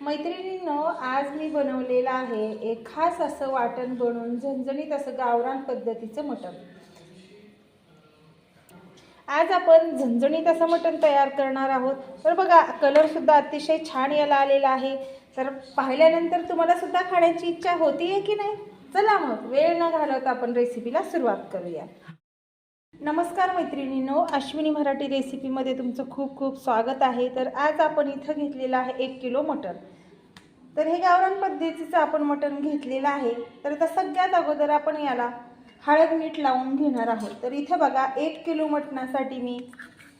मैत्रिणींनो आज मी बनवलेलं आहे एक खास असं वाटण बनवून झणझणीत असं गावरान पद्धतीचं मटण. आज आपण झणझणीत असं मटण तयार करणार आहोत. तर बघा कलरसुद्धा अतिशय छान याला आलेला आहे. तर पाहिल्यानंतर तुम्हाला सुद्धा खाण्याची इच्छा होती आहे की नाही? चला मग वेळ न घालवता आपण रेसिपीला सुरुवात करूया. नमस्कार मैत्रिणींनो अश्विनी मराठी रेसिपीमध्ये तुमचं खूप खूप स्वागत आहे. तर आज आपण इथं घेतलेलं आहे एक किलो मटण. तर हे गावरान पद्धतीचं आपण मटण घेतलेलं आहे. तर आता सगळ्यात अगोदर आपण याला हळद मीठ लावून घेणार आहोत. तर इथं बघा एक किलो मटणासाठी मी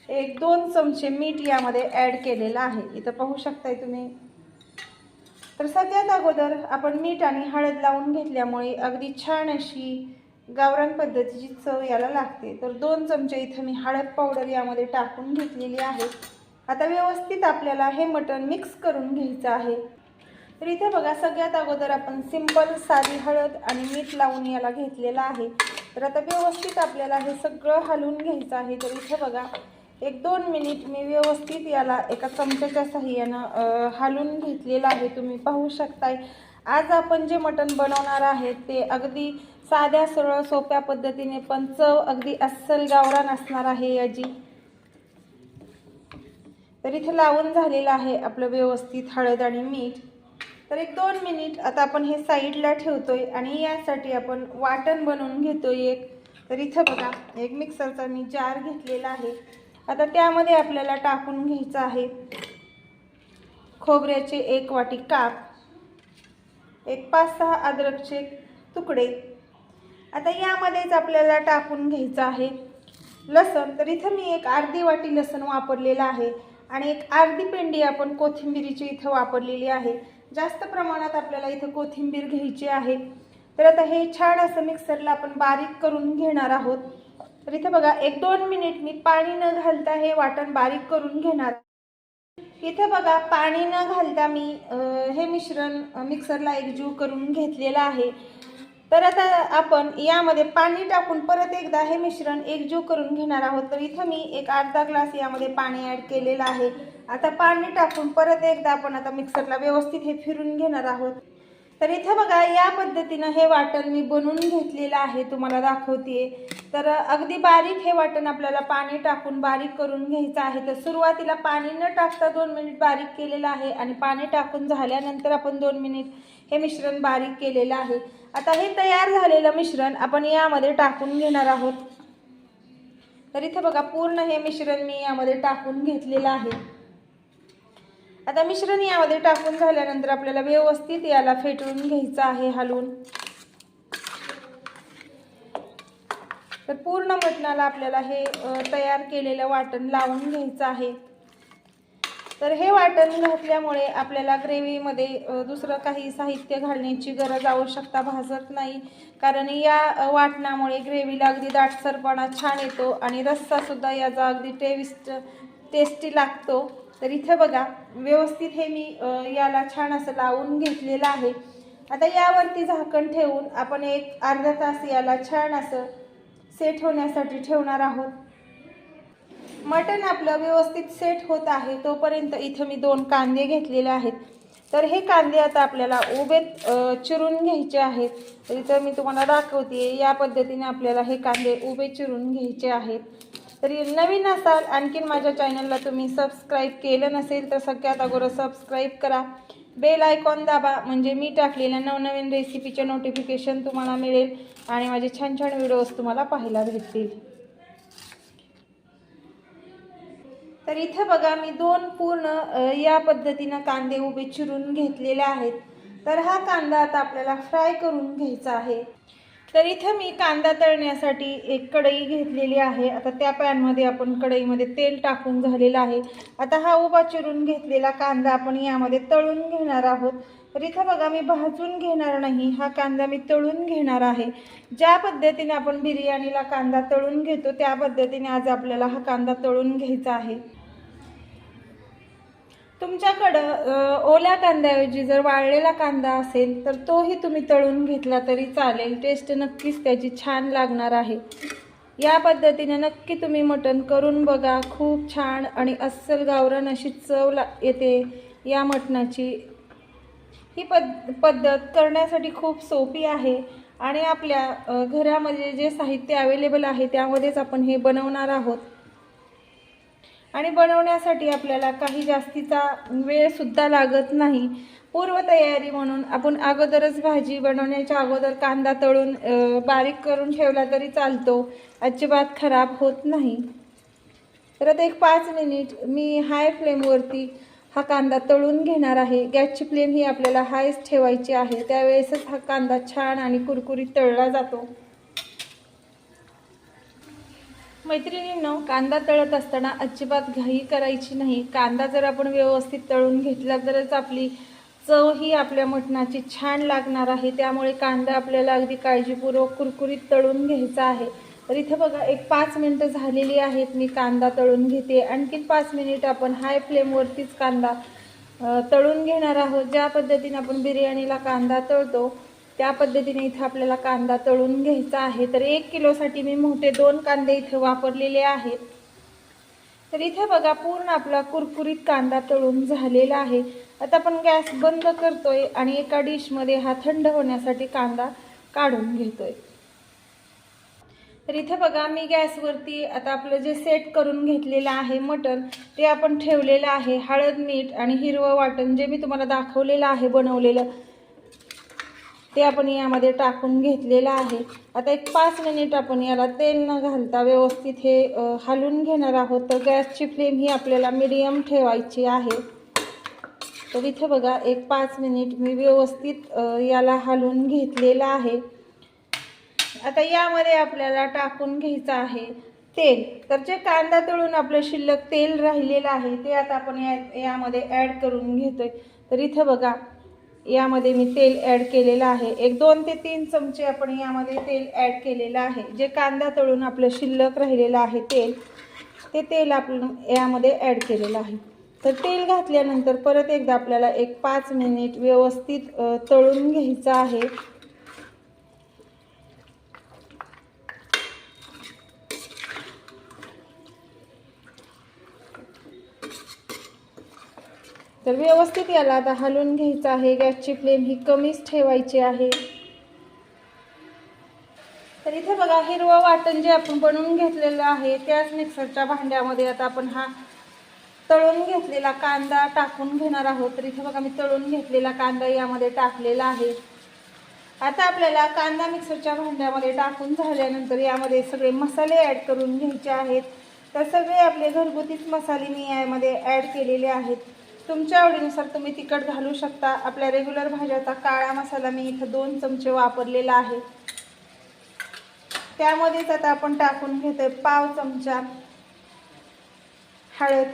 एक दोन चमचे मीठ यामध्ये ॲड केलेलं आहे. इथं पाहू शकताय तुम्ही. तर सगळ्यात अगोदर आपण मीठ आणि हळद लावून घेतल्यामुळे अगदी छान अशी गावरान पद्धतीची चव याला लागते. तर दोन चमचे इथं मी हळद पावडर यामध्ये टाकून घेतलेली आहे. आता व्यवस्थित आपल्याला हे मटण मिक्स करून घ्यायचं आहे. तर इथे बघा सगळ्यात अगोदर आपण सिंपल साधी हळद आणि मीठ लावून याला घेतलेलं आहे. तर आता व्यवस्थित आपल्याला हे सगळं हलवून घ्यायचं आहे. तर इथे बघा एक दोन मिनिट मी व्यवस्थित याला एका चमच्याच्या साह्यानं हलवून घेतलेलं आहे. तुम्ही पाहू शकताय. आज आपण जे मटण बनवणार आहे ते अगदी साध्या सरळ सोप्या पद्धतीने पण चव अगदी अस्सल गावरान असणार आहे याची. तर इथे लावून झालेलं आहे आपलं व्यवस्थित हळद आणि मीठ. तर एक दोन मिनिट आता आपण हे साईडला ठेवतोय आणि यासाठी आपण वाटण बनवून घेतोय एक. तर इथं बघा एक मिक्सरचा मी जार घेतलेला आहे. आता त्यामध्ये आपल्याला टाकून घ्यायचं आहे खोबऱ्याचे एक वाटी काप. एक पाच सहा अद्रकचे तुकडे. आता यामध्येच आपल्याला टाकून घ्यायचं आहे. लसण तर इथं मी एक अर्धी वाटी लसण वापरलेलं आहे आणि एक अर्धी पेंडी आपण कोथिंबिरीची इथं वापरलेली आहे. जास्त प्रमाणात आपल्याला इथं कोथिंबीर घ्यायची आहे. तर आता हे छान असं मिक्सरला आपण बारीक करून घेणार आहोत. तर इथं बघा एक दोन मिनिट मी पाणी न घालता हे वाटण बारीक करून घेणार इथं बघा पाणी न घालता मी हे मिश्रण मिक्सरला एकजीव करून घेतलेलं आहे. तर आता आपण यामध्ये पाणी टाकून परत एकदा हे मिश्रण एकजीव करून घेणार आहोत. तर इथं मी एक अर्धा ग्लास यामध्ये पाणी ॲड केलेलं आहे. आता पाणी टाकून परत एकदा आपण आता मिक्सरला व्यवस्थित हे फिरून घेणार आहोत. तर इथं बघा या पद्धतीनं हे वाटण मी बनवून घेतलेलं आहे तुम्हाला दाखवते तर अगदी बारीक हे वाटण आपल्याला पाणी टाकून बारीक करून घ्यायचं आहे. तर सुरुवातीला पाणी न टाकता दोन मिनिट बारीक केलेलं आहे आणि पाणी टाकून झाल्यानंतर आपण दोन मिनिट हे मिश्रण बारीक केलेलं आहे. आता हे तयार झालेलं मिश्रण आपण यामध्ये टाकून घेणार आहोत. तर इथे बघा पूर्ण हे मिश्रण मी यामध्ये टाकून घेतलेलं आहे. आता मिश्रण यामध्ये टाकून झाल्यानंतर आपल्याला व्यवस्थित याला फेटळून घ्यायचं आहे हलवून. तर पूर्ण मटणाला आपल्याला हे तयार केलेलं वाटण लावून घ्यायचं आहे. तर हे वाटण घातल्यामुळे आपल्याला ग्रेव्हीमध्ये दुसरं काही साहित्य घालण्याची गरज आवश्यकता भासत नाही. कारण या वाटणामुळे ग्रेव्हीला अगदी दाटसरपणा छान येतो आणि रस्सासुद्धा याचा अगदी टेविस्ट टेस्टी लागतो. तर इथे बघा व्यवस्थित हे मी याला छान असं लावून घेतलेलं आहे. आता यावरती झाकण ठेवून आपण एक अर्धा तास याला छान असं सेट होण्यासाठी ठेवणार आहोत. मटण आपलं व्यवस्थित सेट होत आहे तोपर्यंत इथं मी दोन कांदे घेतलेले आहेत. तर हे कांदे आता आपल्याला उभे चिरून घ्यायचे आहेत. इथं मी तुम्हाला दाखवते या पद्धतीने आपल्याला हे कांदे उभे चिरून घ्यायचे आहेत. तरी नवीन असाल आणखीन माझ्या चॅनलला तुम्ही सबस्क्राईब केलं नसेल तर सगळ्यात अगोदर सबस्क्राईब करा. बेल आयकॉन दाबा. म्हणजे मी टाकलेल्या नवनवीन रेसिपीचे नोटिफिकेशन तुम्हाला मिळेल आणि माझे छान छान व्हिडिओज तुम्हाला पाहायला भेटतील. तर इथे बघा मी दोन पूर्ण या पद्धतीनं कांदे उभे चिरून घेतलेले आहेत. तर हा कांदा आता आपल्याला फ्राय करून घ्यायचा आहे. तर इथं मी कांदा तळण्यासाठी एक कढई घेतलेली आहे. आता त्या पॅनमध्ये आपण कढईमध्ये तेल टाकून झालेलं आहे. आता हा उभा चिरून घेतलेला कांदा आपण यामध्ये तळून घेणार आहोत. तर इथं बघा मी भाजून घेणार नाही. हा कांदा मी तळून घेणार आहे. ज्या पद्धतीने आपण बिर्याणीला कांदा तळून घेतो त्या पद्धतीने आज आपल्याला हा कांदा तळून घ्यायचा आहे. तुमच्याकडं ओल्या कांद्याऐवजी जर वाळलेला कांदा असेल तर तोही तुम्ही तळून घेतला तरी चालेल. टेस्ट नक्कीच त्याची छान लागणार आहे. या पद्धतीने नक्की तुम्ही मटण करून बघा. खूप छान आणि अस्सल गावरान अशी चव ला येते या मटणाची. ही पद पद्धत करण्यासाठी खूप सोपी आहे आणि आपल्या घरामध्ये जे साहित्य अवेलेबल आहे त्यामध्येच आपण हे बनवणार आहोत. आणि बनवण्यासाठी आपल्याला काही जास्तीचा वेळसुद्धा लागत नाही. पूर्वतयारी म्हणून आपण अगोदरच भाजी बनवण्याच्या अगोदर कांदा तळून बारीक करून ठेवला तरी चालतो. अजिबात खराब होत नाही. तर आता एक पाच मिनिट मी हाय फ्लेमवरती हा कांदा तळून घेणार आहे. गॅसची फ्लेम ही आपल्याला हायच ठेवायची आहे. त्यावेळेसच हा कांदा छान आणि कुरकुरीत तळला जातो. मैत्रिणींनो कांदा तळत असताना अजिबात घाई करायची नाही. कांदा जर आपण व्यवस्थित तळून घेतला तरच आपली चव ही आपल्या मटणाची छान लागणार आहे. त्यामुळे कांदा आपल्याला अगदी काळजीपूर्वक कुरकुरीत तळून घ्यायचा आहे. तर इथं बघा एक पाच मिनटं झालेली आहेत मी कांदा तळून घेते. आणखीन पाच मिनिट आपण हाय फ्लेमवरतीच कांदा तळून घेणार आहोत. ज्या पद्धतीने आपण बिर्याणीला कांदा तळतो त्या पद्धतीने इथं आपल्याला कांदा तळून घ्यायचा आहे. तर एक किलोसाठी मी मोठे दोन कांदे इथे वापरलेले आहेत. तर इथे बघा पूर्ण आपला कुरकुरीत कांदा तळून झालेला आहे. आता आपण गॅस बंद करतोय आणि एका डिशमध्ये हा थंड होण्यासाठी कांदा काढून घेतोय. तर इथे बघा मी गॅसवरती आता आपलं जे सेट करून घेतलेलं आहे मटण ते आपण ठेवलेलं आहे. हळद मीठ आणि हिरवं वाटण जे मी तुम्हाला दाखवलेलं आहे बनवलेलं ते आपण यामध्ये टाकून घेतलेलं आहे. आता एक पाच मिनिट आपण याला तेल न घालता व्यवस्थित हे हलून घेणार आहोत. तर गॅसची फ्लेम ही आपल्याला मिडियम ठेवायची आहे. तर इथे बघा एक पाच मिनिट मी व्यवस्थित याला हलवून घेतलेलं आहे. आता यामध्ये आपल्याला टाकून घ्यायचं आहे तेल. तर जे कांदा तळून आपलं शिल्लक तेल राहिलेलं आहे ते आता आपण या यामध्ये ॲड करून घेतोय. तर इथं बघा यामध्ये मी तेल ॲड केलेलं आहे. एक दोन ते तीन चमचे आपण यामध्ये तेल ॲड केलेलं आहे. जे कांदा तळून आपलं शिल्लक राहिलेलं आहे तेल ते तेल आपण यामध्ये ॲड केलेलं आहे. तर तेल घातल्यानंतर परत एकदा आपल्याला एक पाच मिनिट व्यवस्थित तळून घ्यायचं आहे. तर व्यवस्थित याला आता हलवून घ्यायचं आहे. गॅसची फ्लेम ही कमीच ठेवायची आहे. तर इथे बघा हिरवं वाटण जे आपण बनवून घेतलेलं आहे त्याच मिक्सरच्या भांड्यामध्ये आता आपण हा तळून घेतलेला कांदा टाकून घेणार आहोत. तर इथे बघा मी तळून घेतलेला कांदा यामध्ये टाकलेला आहे. आता आपल्याला कांदा मिक्सरच्या भांड्यामध्ये टाकून झाल्यानंतर यामध्ये सगळे मसाले ॲड करून घ्यायचे आहेत. तर सगळे आपले घरगुतीच मसाले मी यामध्ये ॲड केलेले आहेत. तुमच्या आवडीनुसार तुम्ही तिखट घालू शकता. आपल्या रेग्युलर भाज्याचा काळा मसाला मी इथं दोन चमचे वापरलेला आहे. त्यामध्येच आता आपण टाकून घेतोय पाव चमचा हळद.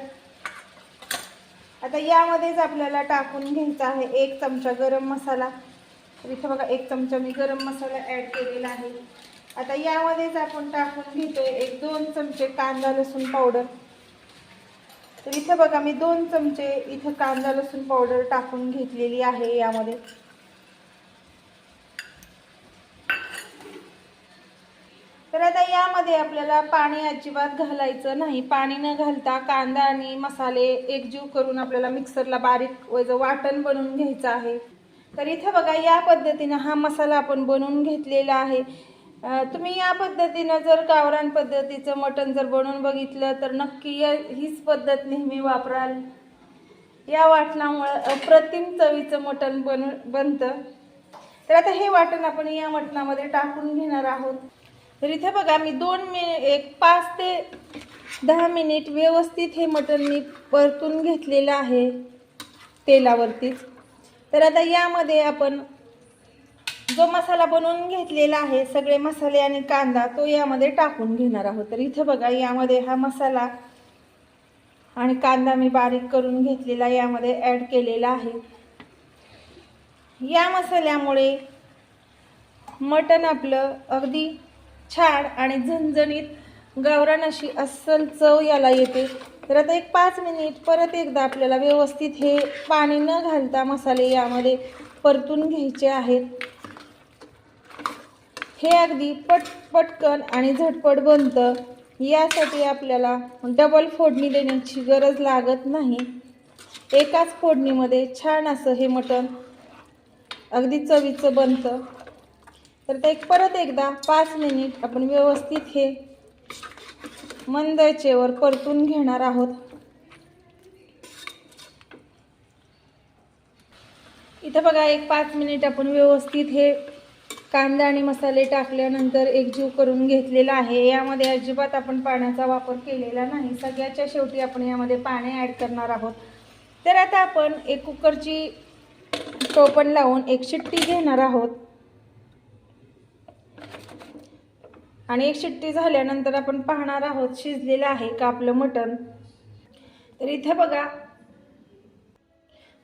आता यामध्येच आपल्याला टाकून घ्यायचा आहे एक चमचा गरम मसाला. तर इथे बघा एक चमचा मी गरम मसाला ॲड केलेला आहे. आता यामध्येच आपण टाकून घेतोय एक दोन चमचे कांदा लसूण पावडर तर इथे बघा मी दोन चमचे इथं कांदा लसूण पावडर टाकून घेतलेली आहे यामध्ये. तर आता यामध्ये आपल्याला पाणी अजिबात घालायचं नाही. पाणी न घालता कांदा आणि मसाले एकजीव करून आपल्याला मिक्सरला बारीक वाटण बनवून घ्यायचं आहे. तर इथं बघा या पद्धतीनं हा मसाला आपण बनवून घेतलेला आहे. तुम्ही या पद्धतीनं जर गावरान पद्धतीचं मटण जर बनवून बघितलं तर नक्की या हीच पद्धत नेहमी वापराल. या वाटणामुळं अप्रतिम चवीचं मटण बन बनतं. तर आता हे वाटण आपण या मटणामध्ये टाकून घेणार आहोत. तर इथे बघा मी दोन मिनिट एक पाच ते दहा मिनिट व्यवस्थित हे मटण मी परतून घेतलेलं आहे तेलावरतीच. तर आता यामध्ये आपण जो मसाला बनवून घेतलेला आहे सगळे मसाले आणि कांदा तो यामध्ये टाकून घेणार आहोत. तर इथं बघा यामध्ये हा मसाला आणि कांदा मी बारीक करून घेतलेला यामध्ये ॲड केलेला आहे. या मसाल्यामुळे मटण आपलं अगदी छान आणि झणझणीत गावरान अशी अस्सल चव याला येते. तर आता एक पाच मिनिट परत एकदा आपल्याला व्यवस्थित हे पाणी न घालता मसाले यामध्ये परतून घ्यायचे आहेत. हे अगदी पट पटकन आणि झटपट बनतं. यासाठी आपल्याला डबल फोडणी देण्याची गरज लागत नाही. एकाच फोडणीमध्ये छान असं हे मटण अगदी चवीचं बनतं. तर ते एक परत एकदा पाच मिनिट आपण व्यवस्थित हे मंदचेवर परतून घेणार आहोत. इथं बघा एक पाच मिनिट आपण व्यवस्थित हे कांदा आणि मसाले टाकल्यानंतर एकजीव करून घेतलेला आहे. यामध्ये अजिबात आपण पाण्याचा वापर केलेला नाही. सगळ्याच्या शेवटी आपण यामध्ये पाणी ॲड करणार आहोत. तर आता आपण एक कुकरची टोपण लावून एक शिट्टी घेणार आहोत. आणि एक शिट्टी झाल्यानंतर आपण पाहणार आहोत शिजलेलं आहे का आपलं मटण. तर इथे बघा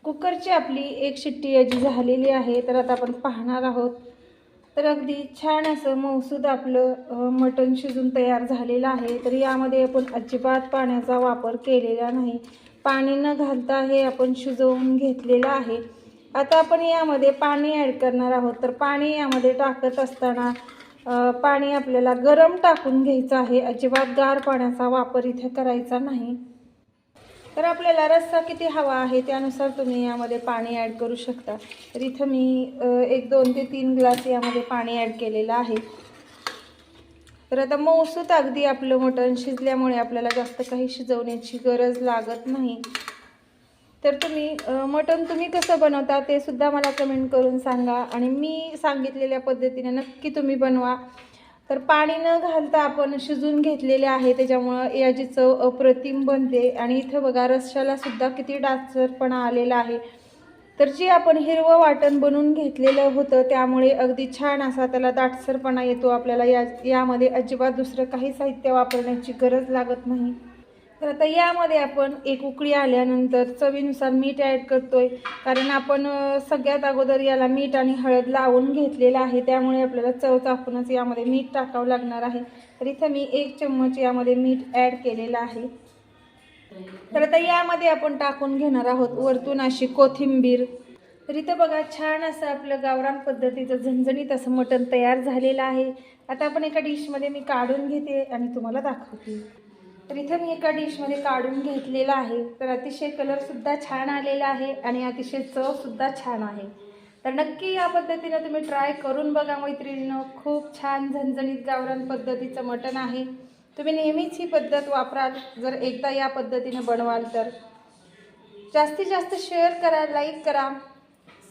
कुकरची आपली एक शिट्टी याची झालेली आहे. तर आता आपण पाहणार आहोत. तर अगदी छान असं मौसूद आपलं मटण शिजून तयार झालेलं आहे. तर यामध्ये आपण अजिबात पाण्याचा वापर केलेला नाही. पाणी न घालता हे आपण शिजवून घेतलेलं आहे. आता आपण यामध्ये पाणी ॲड करणार आहोत. तर पाणी यामध्ये टाकत असताना पाणी आपल्याला गरम टाकून घ्यायचं आहे. अजिबात गार पाण्याचा वापर इथे करायचा नाही. तर आपल्याला रस्सा किती हवा आहे त्यानुसार तुम्ही यामध्ये पाणी ॲड करू शकता. तर इथं मी एक दोन ते तीन ग्लास यामध्ये पाणी ॲड केलेलं आहे. तर आता मौसूत अगदी आपलं मटण शिजल्यामुळे आपल्याला जास्त काही शिजवण्याची गरज लागत नाही. तर तुम्ही मटण तुम्ही कसं बनवता ते सुद्धा मला कमेंट करून सांगा आणि मी सांगितलेल्या पद्धतीने नक्की तुम्ही बनवा. तर पाणी न घालता आपण शिजून घेतलेले आहे त्याच्यामुळं याची चव अप्रतिम बनते. आणि इथं बघा रश्श्याला सुद्धा किती डाचरपणा आलेला आहे. तर जी आपण हिरवं वाटण बनवून घेतलेलं होतं त्यामुळे अगदी छान असा त्याला दाटसरपणा येतो. आपल्याला या यामध्ये अजिबात दुसरं काही साहित्य वापरण्याची गरज लागत नाही. तर आता यामध्ये आपण एक उकळी आल्यानंतर चवीनुसार मीठ ॲड करतोय. कारण आपण सगळ्यात अगोदर याला मीठ आणि हळद लावून घेतलेलं आहे. त्यामुळे आपल्याला चव चाकूनच यामध्ये मीठ टाकावं लागणार आहे. तर इथं मी एक चम्मच यामध्ये मीठ ॲड केलेलं आहे. तर आता यामध्ये आपण टाकून घेणार आहोत वरतून अशी कोथिंबीर. तर इथं बघा छान असं आपलं गावरान पद्धतीचं झणझणीत असं मटण तयार झालेलं आहे. आता आपण एका डिशमध्ये मी काढून घेते आणि तुम्हाला दाखवते. तर इथं मी एका डिशमध्ये काढून घेतलेला आहे. तर अतिशय कलरसुद्धा छान आलेला आहे आणि अतिशय चवसुद्धा छान आहे. तर नक्की या पद्धतीनं तुम्ही ट्राय करून बघा मैत्रिणीनं. खूप छान झणझणीत गावरान पद्धतीचं मटण आहे. तुम्ही नेहमीच ही पद्धत वापराल. जर एकदा या पद्धतीनं बनवाल तर. जास्तीत जास्त शेअर करा लाईक करा.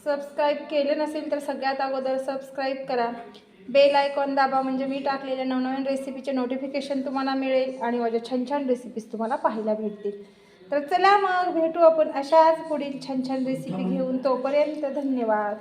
सबस्क्राईब केलं नसेल तर सगळ्यात अगोदर सबस्क्राईब करा. बेल आयकॉन दाबा म्हणजे मी टाकलेल्या नवनवीन रेसिपीचे नोटिफिकेशन तुम्हाला मिळेल आणि माझ्या छान छान रेसिपीज तुम्हाला पाहायला भेटतील. तर चला मग भेटू आपण अशाच पुढील छान छान रेसिपी घेऊन. तोपर्यंत धन्यवाद.